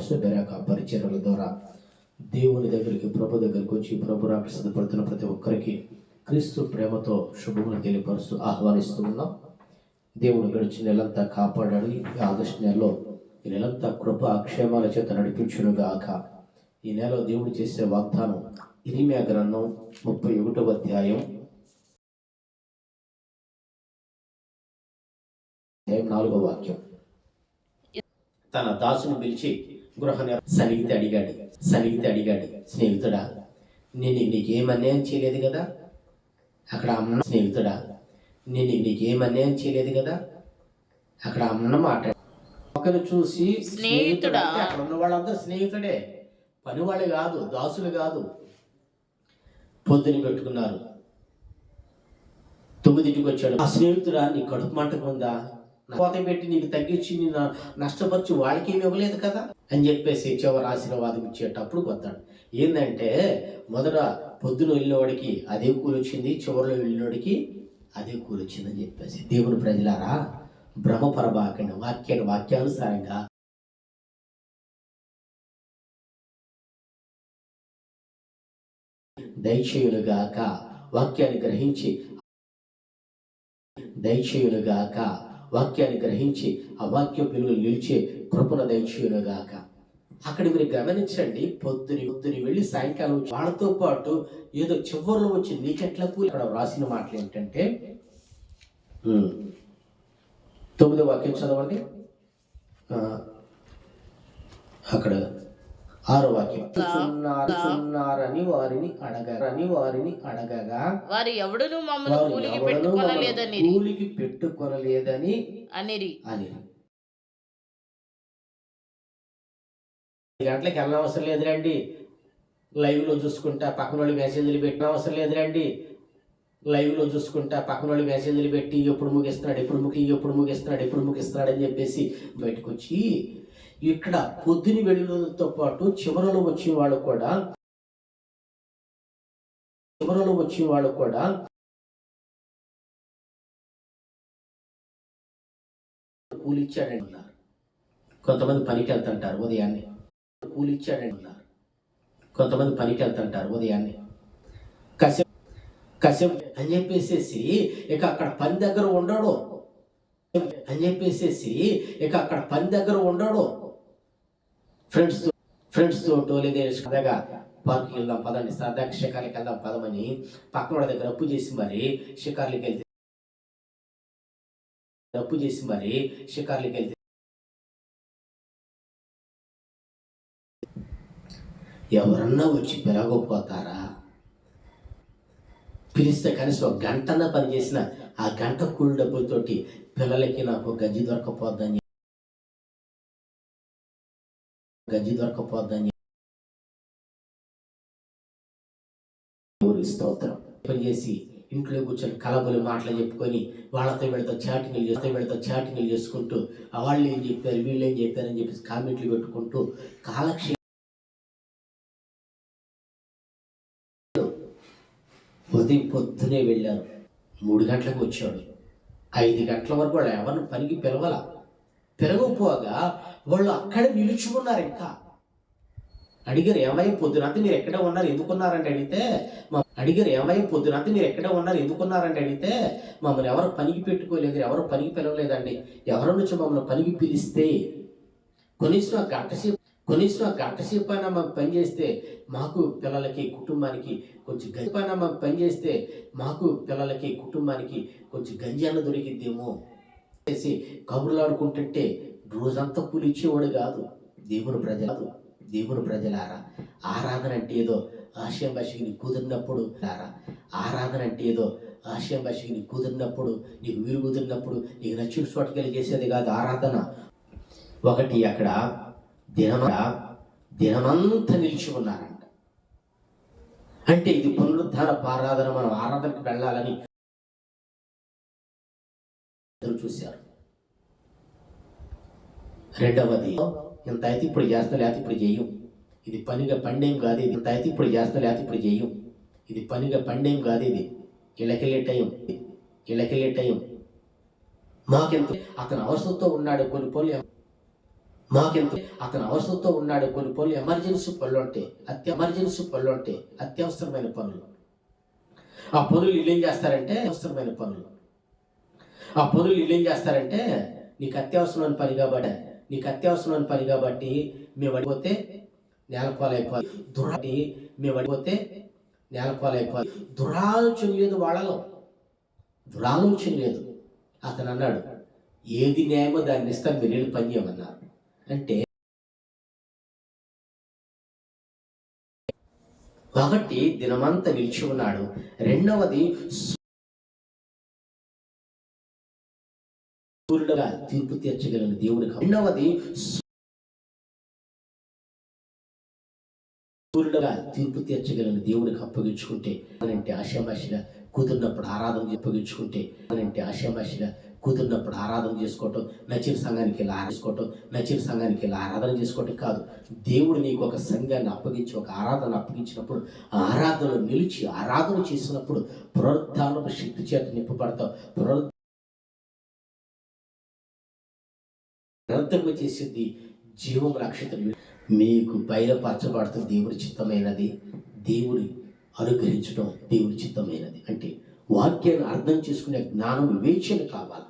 తెలియపరుస్తూ పరిచర్యల ద్వారా దేవుని దగ్గరికి ప్రభు దగ్గరికి వచ్చి ప్రభు రాక సిద్ధపడుతున్న ప్రతి ఒక్కరికి క్రీస్తు ప్రేమతో శుభములు తెలియపరుస్తూ ఆహ్వానిస్తూ ఉన్నాం. దేవుడు గడిచిన నెలంతా కాపాడాడు. ఈ ఆగస్టు నెలలో ఈ నెలంతా కృప అక్షేమాల చేత నడిపించునుగాక. ఈ నెలలో దేవుడు చేసే వాగ్దానం ఇరిమియా గ్రంథం ముప్పై ఒకటవ అధ్యాయం. అధ్యాయం నాలుగో వాక్యం. తన దాసును పిలిచి గృహ సనిగితే అడిగాడు. సనిగితే అడిగాడు. స్నేహితుడా నేను నీకేం అన్యాయం చేయలేదు కదా? అక్కడ అమ్మ స్నేహితుడా నేను నీకేం అన్యాయం చేయలేదు కదా? అక్కడ అమ్మ మాట ఒకరు చూసి స్నేహితుడా? అక్కడ ఉన్న వాళ్ళందరూ స్నేహితుడే. పనివాళ్ళు కాదు దాసులు కాదు. పొద్దున పెట్టుకున్నారు. తొమ్మిదింటికి వచ్చాడు. ఆ స్నేహితుడా నీ కడుపు మంటకు ఉందా? నా కోత పెట్టి నీకు తగ్గించి నేను నష్టపరిచి వాళ్ళకి ఏమి ఇవ్వలేదు కదా? అని చెప్పేసి చివరి ఆశీర్వాదం ఇచ్చేటప్పుడు వస్తాడు ఏంటంటే మొదట పొద్దున వెళ్ళినవాడికి అదే కూలి వచ్చింది చివరిలో వెళ్ళినోడికి అదే కూలి అని చెప్పేసి. దేవుని ప్రజలారా భ్రమపరబాకండి వాక్యాన్ని వాక్యానుసారంగా దయచేయునుగాక వాక్యాన్ని గ్రహించి దైక్షయులుగాక వాక్యాన్ని గ్రహించి ఆ వాక్యం పిల్లలు నిలిచే కృపణ దయచేయునుగాక. అక్కడ మీరు గమనించండి పొద్దుని పొద్దుని వెళ్ళి సాయంకాలం వచ్చి వాళ్ళతో పాటు ఏదో చివరిలో వచ్చి నీకెట్లా కూలి? అక్కడ వ్రాసిన మాటలు ఏంటంటే తొమ్మిదో వాక్యం చదవండి. అక్కడ ఆరో వాక్యం చున్నారు చున్నారని వారిని అడగరని వారిని అడగగా. వారు ఎవడును మమ్మల్ని కూలికి పెట్టుకొనలేదని మమ్మల్ని కూలికి పెట్టుకొనలేదని అనిరి. అని గంటలకు వెళ్ళిన అవసరం లేదురండి. లైవ్లో చూసుకుంటా పక్కన వాళ్ళు మెసేజ్లు పెట్టిన అవసరం లేదురండి. లైవ్లో చూసుకుంటా పక్కన వాళ్ళు మెసేజ్లు పెట్టి ఎప్పుడు ముగిస్తున్నాడు ఎప్పుడు ముగి ఎప్పుడు ముగిస్తున్నాడు ఎప్పుడు ముగిస్తున్నాడు అని చెప్పేసి బయటకు వచ్చి ఇక్కడ పొద్దుని వెళ్ళినతో పాటు చివరలో వచ్చే వాళ్ళు కూడా చివరలో వచ్చే వాళ్ళు కూడా కూలిచ్చాడని ఉన్నారు. కొంతమంది పనికి వెళ్తుంటారు ఉదయాన్నే. కూలిచ్చాడని ఉన్నారు. కొంతమంది పనికి వెళ్తుంటారు ఉదయాన్నే. కశ్యప్ కశ్యప్ అని చెప్పేసేసి ఇక అక్కడ పని దగ్గర ఉండడు. అని చెప్పేసేసి ఇక అక్కడ పని దగ్గర ఉండడు. ఫ్రెండ్స్ ఫ్రెండ్స్ తోటో లేదా సరదాగా పార్క్కి వెళ్దాం పదండి. సరదాగా షికార్లకి వెళ్దాం పదమని. పక్కన వాళ్ళ దగ్గర అప్పు చేసి మరి షికార్లకి వెళ్తే అప్పు చేసి మరి షికార్లకి వెళ్తే ఎవరన్నా వచ్చి పిలవకపోతారా? పిలిస్తే కనీసం ఒక గంటన్నా పనిచేసిన ఆ గంట కూలి డబ్బులతోటి పిల్లలకి నాకు గజ్జి దొరకపోద్దని గజ్జి దొరకపోద్దని దేవుని స్తోత్రం. చేసి ఇంట్లో కూర్చొని కలబులు మాటలు చెప్పుకొని వాళ్ళతో వీళ్ళతో చాటింగ్లు చేస్తే వీళ్ళతో చాటింగ్లు చేసుకుంటూ వాళ్ళు ఏం చెప్పారు వీళ్ళు ఏం చెప్పారు అని చెప్పేసి కామెంట్లు పెట్టుకుంటూ కాలక్షేపం ఉదయం పొద్దునే వెళ్ళారు. మూడు గంటలకు వచ్చాడు. ఐదు గంటల వరకు వాళ్ళు ఎవరిని పనికి పిలవాల? పెరగపోగా వాళ్ళు అక్కడే నిలుచుకున్నారు ఇంకా. అడిగారు ఏమై పొద్దునంతా మీరు ఎక్కడ ఉన్నారు? ఎందుకున్నారంటే అడిగితే మా అడిగారు ఏమై పొద్దునంతా మీరు ఎక్కడ ఉన్నారు? ఎందుకున్నారంటే అడిగితే మమ్మల్ని ఎవరు పనికి పెట్టుకోలేదు ఎవరు పనికి పిలవలేదండి. ఎవరి నుంచి మమ్మల్ని పనికి పిలిస్తే కనీసం ఆ గంట సేపు కనీసం ఆ గంట సేపు అయినా మాకు పని చేస్తే మాకు పిల్లలకి కుటుంబానికి కొంచెం గంజి పైన మాకు పని చేస్తే మాకు పిల్లలకి కుటుంబానికి కొంచెం గంజి అన్న దొరికిద్దేమో. చేసి కబుర్లాడుకుంటుంటే రోజంతా కూలిచ్చేవాడు కాదు. దేవుని ప్రజలు దేవుని ప్రజలారా ఆరాధన అంటే ఏదో ఆశయం భాషకి నీకు కుదిరినప్పుడు లారా. ఆరాధన అంటే ఏదో ఆశయం భాషకి నీకు కుదిరినప్పుడు నీకు వీలు కుదిరినప్పుడు నీకు నచ్చిన చోటుకెళ్ళి చేసేది కాదు ఆరాధన. ఒకటి అక్కడ దినమ దినమంతా నిలిచి ఉన్నారంట. అంటే ఇది పునరుద్ధార ఆరాధన మనం ఆరాధనకు వెళ్ళాలని చూశారు. రెండవది ఇంత అయితే ఇప్పుడు చేస్తా లేకపోతే ఇప్పుడు చేయం. ఇది పనిగా పండేం కాదు ఇది. ఇంత అయితే ఇప్పుడు చేస్తా లేకపోతే ఇప్పుడు చేయం. ఇది పనిగా పండేం కాదు ఇది. ఇళ్ళకెళ్ళే టైం. ఇళ్ళకెళ్ళే టైం. మాకెంత అతను అవసరంతో ఉన్నాడు కొన్ని పనులు మాకెంత అతను అవసరంతో ఉన్నాడు కొన్ని పనులు ఎమర్జెన్సీ పనులు ఉంటాయి అత్య ఎమర్జెన్సీ పనులు ఉంటాయి అత్యవసరమైన పనులు. ఆ పనులు వీళ్ళు చేస్తారంటే అవసరమైన పనులు. ఆ పనులు వీళ్ళు చేస్తారంటే నీకు అత్యవసరమైన పని కాబట్టి నీకు అత్యవసరమైన పని కాబట్టి మేము అడిగిపోతే నేలపాలైపోవాలి దురాటి మేము అడిగిపోతే నేలపాలైపోవాలి దురాలోచన లేదు వాళ్ళలో. దురాలోచన లేదు అతను అన్నాడు ఏది న్యాయమో దాన్ని ఇస్తాను మీరు వెళ్ళి పని చేయమన్నారు. అంటే కాబట్టి దినమంతా నిలిచి ఉన్నాడు. రెండవది సూర్యుడుగా తీర్పు తీర్చగలిగిన దేవుడికి రెండవది సూర్యుడుగా తీర్పు తీర్చగలిగిన దేవుడికి అప్పగించుకుంటే అంటే ఆశామాషిగా కుదిరినప్పుడు ఆరాధన అప్పగించుకుంటే అంటే ఆశామాషిగా కుదిరినప్పుడు ఆరాధన చేసుకోవటం నచ్చిన సంఘానికి ఇలా ఆరాధించుకోవటం నచ్చిన సంఘానికి ఇలా ఆరాధన చేసుకోవటం కాదు. దేవుడు నీకు ఒక సంఘాన్ని అప్పగించి ఒక ఆరాధన అప్పగించినప్పుడు ఆ ఆరాధనలో నిలిచి ఆరాధన చేసినప్పుడు పునరుద్ధానపు శక్తి చేత నింపబడతావు. పునరు నిరంతరము చేసేది జీవం రక్షితులు మీకు బయలుపరచబడుతున్న దేవుడి చిత్తమైనది దేవుడి అనుగ్రహించడం దేవుడి చిత్తమైనది. అంటే వాక్యాన్ని అర్థం చేసుకునే జ్ఞానం వివేచన కావాలి.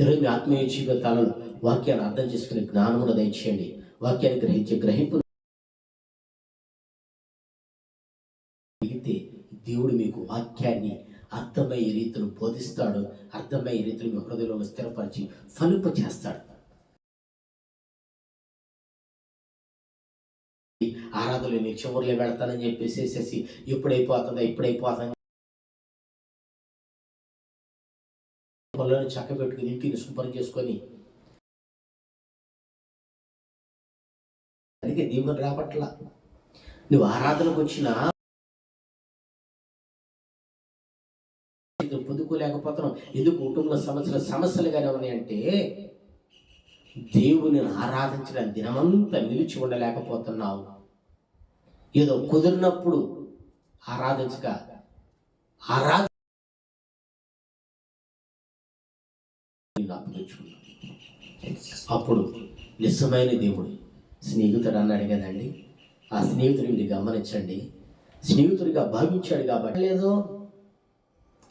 ఈరోజు మీ ఆత్మీయ జీవితాలను వాక్యాన్ని అర్థం చేసుకునే జ్ఞానమును దయచేయండి. వాక్యాన్ని గ్రహించే గ్రహింపు దేవుడు మీకు వాక్యాన్ని అర్థమయ్యే రీతిలో బోధిస్తాడు. అర్థమయ్యే రీతిలో మీ హృదయంలో స్థిరపరిచి ఫలింప చేస్తాడు ఆరాధనలు నేను చివరిలో వెళ్తానని చెప్పేసి ఇప్పుడైపోతుందా ఎప్పుడైపోతుందా చక్క పెట్టుకుని ఇంటిని శుభ్రం చేసుకొని అందుకే దేవుని రాబట్ల నువ్వు ఆరాధనకు వచ్చిన పొందుకోలేకపోతున్నావు. ఎందుకు కుటుంబ సమస్యలు సమస్యలుగానే ఉన్నాయంటే దేవుని ఆరాధించిన దినమంతా నిలిచి ఉండలేకపోతున్నావు. ఏదో కుదిరినప్పుడు ఆరాధించక ఆరాధ అప్పుడు నిజమైన దేవుడు స్నేహితుడు అన్నాడు కదండి ఆ స్నేహితుడిని మీరు గమనించండి. స్నేహితుడిగా భావించాడు కాబట్టి లేదో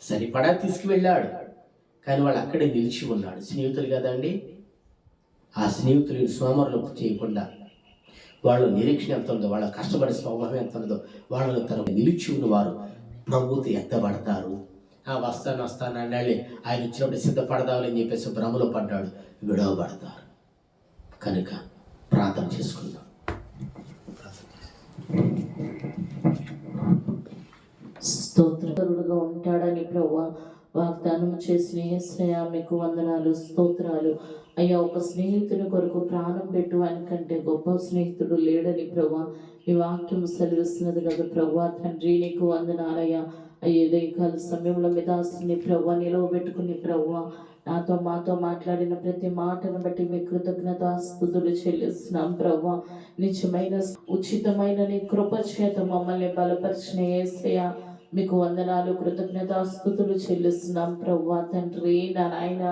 సరిపడా తీసుకువెళ్ళాడు. కానీ వాడు అక్కడే నిలిచి ఉన్నాడు. స్నేహితుడు కదండి. ఆ స్నేహితుడిని సోమరులు చేయకుండా వాళ్ళ నిరీక్షణ ఎంత ఉందో వాళ్ళ కష్టపడే స్వభావం ఎంత ఉందో వాళ్ళను తన నిలిచి ఉన్నవారు ప్రభువుతో ఎత్తబడతారు. ఆ వస్తాను వస్తాను అన్నాళ్ళే ఆయన వచ్చినప్పుడు సిద్ధపడదామని చెప్పేసి భ్రమలో పడ్డాడు విడవబడతారు. కనుక ప్రార్థన చేసుకుందాం. స్తోత్రుడుగా ఉంటాడని ప్రభు వాగ్దానం చేసిన ఏసయ్యా మీకు వందనాలు స్తోత్రాలు. అయ్యా ఒక స్నేహితుని కొరకు ప్రాణం పెట్టువానికంటే గొప్ప స్నేహితుడు లేడని ప్రభా ఈ వాక్యం సెలవిస్తున్నది కదా ప్రభా తండ్రి నీకు వందనాలయ్యా. అయ్యే కాల సమయంలో మిదాసుని ప్రభు నిలవబెట్టుకుని ప్రభు నాతో మాతో మాట్లాడిన ప్రతి మాటను బట్టి మీ కృతజ్ఞత స్థుతులు చెల్లిస్తున్నాం ప్రభు నిజమైన ఉచితమైన నీ కృప చేత మమ్మల్ని బలపరిచిన ఏసయ్యా. మీకు వందనాలు కృతజ్ఞతాస్థుతులు చెల్లిస్తున్నాం ప్రవ్వా తండ్రి నారాయణ నాయన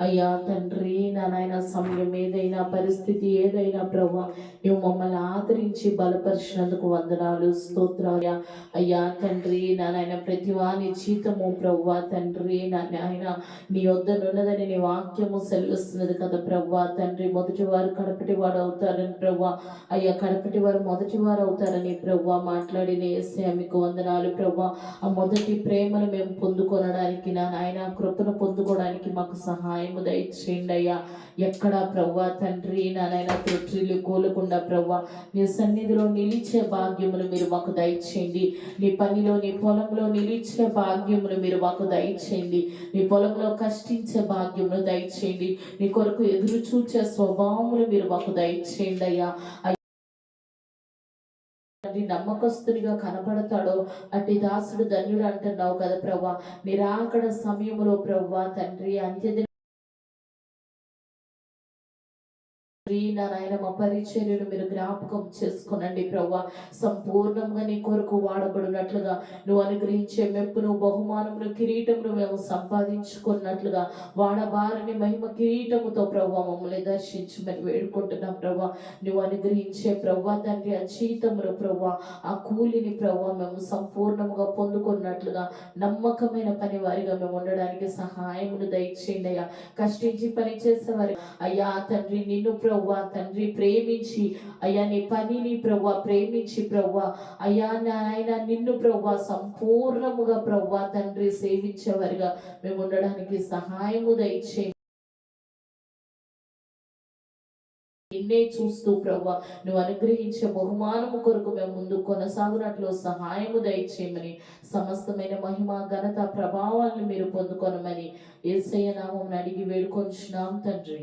అయ్యా తండ్రి నా నాయన సమయం ఏదైనా పరిస్థితి ఏదైనా ప్రవ్వా నువ్వు మమ్మల్ని ఆదరించి బలపరిచినందుకు వందనాలు స్తోత్రాయ అయ్యా తండ్రి నా ప్రతి వాని జీతము ప్రవ్వా తండ్రి నా నాయన నీ వద్దనున్నదని నీ వాక్యము సెలవిస్తున్నది కదా ప్రవ్వా తండ్రి. మొదటి వారు కడపటి వాడు అవుతారని ప్రవ్వా అయ్యా కడపటి వారు మొదటి వారు అవుతారని ప్రవ్వా మాట్లాడిన ఏసే మీకు వందనాలు ప్రవ్వా. ఆ మొదటి ప్రేమను మేము పొందుకొనడానికి నా నాయన కృపను పొందుకోవడానికి మాకు సహాయము దయచేయండి అయ్యా. ఎక్కడ ప్రవ్వ తండ్రి నాయన తొట్టిలు కోలకుండా ప్రవ్వ నీ సన్నిధిలో నిలిచే భాగ్యమును మీరు మాకు దయచేయండి. నీ పనిలో నీ పొలంలో నిలిచే భాగ్యమును మీరు మాకు దయచేయండి. నీ పొలంలో కష్టించే భాగ్యమును దయచేయండి. నీ కొరకు ఎదురు చూచే స్వభావమును మీరు మాకు దయచేయండి అయ్యా. తండ్రి నమ్మకస్తునిగా కనబడతాడో అట్టి దాసుడు ధన్యుడు అంటున్నావు కదా ప్రభా నిరాకడ సమయంలో ప్రభా తండ్రి అంత్యదిన నాయన మా పరిచర్యను మీరు జ్ఞాపకం చేసుకునండి ప్రభా సంపూర్ణంగా నీ కొరకు వాడబడినట్లుగా నువ్వు అనుగ్రహించే మెప్పును బహుమానమును కిరీటమును మేము సంపాదించుకున్నట్లుగా వాడబారని మహిమ కిరీటముతో ప్రభా మమ్మల్ని దర్శించమని వేడుకుంటున్నాం ప్రభా నువ్వు అనుగ్రహించే ప్రభా తండ్రి ఆ జీతమును ప్రభా ఆ కూలిని ప్రభా మేము సంపూర్ణముగా పొందుకున్నట్లుగా నమ్మకమైన పని వారిగా మేము ఉండడానికి సహాయమును దయచేయండి అయ్యా. కష్టించి పని చేసేవారు అయ్యా తండ్రి నిన్ను ప్రవ్వా తండ్రి ప్రేమించి. అయ్యా నీ పనిని ప్రవ్వా ప్రేమించి ప్రవ్వా. అయ్యా నాయన నిన్ను ప్రవ్వా సంపూర్ణముగా ప్రవ్వా తండ్రి సేవించేవారిగా. మేము ఉండడానికి సహాయము దయచేయండి నిన్నే చూస్తూ ప్రభా నువ్వు అనుగ్రహించే బహుమానము కొరకు మేము ముందు కొనసాగునట్లు సహాయము దయచేయమని సమస్తమైన మహిమ ఘనత ప్రభావాలను మీరు పొందుకొనమని ఏసయ్య నామం అడిగి వేడుకొంచున్నాం తండ్రి.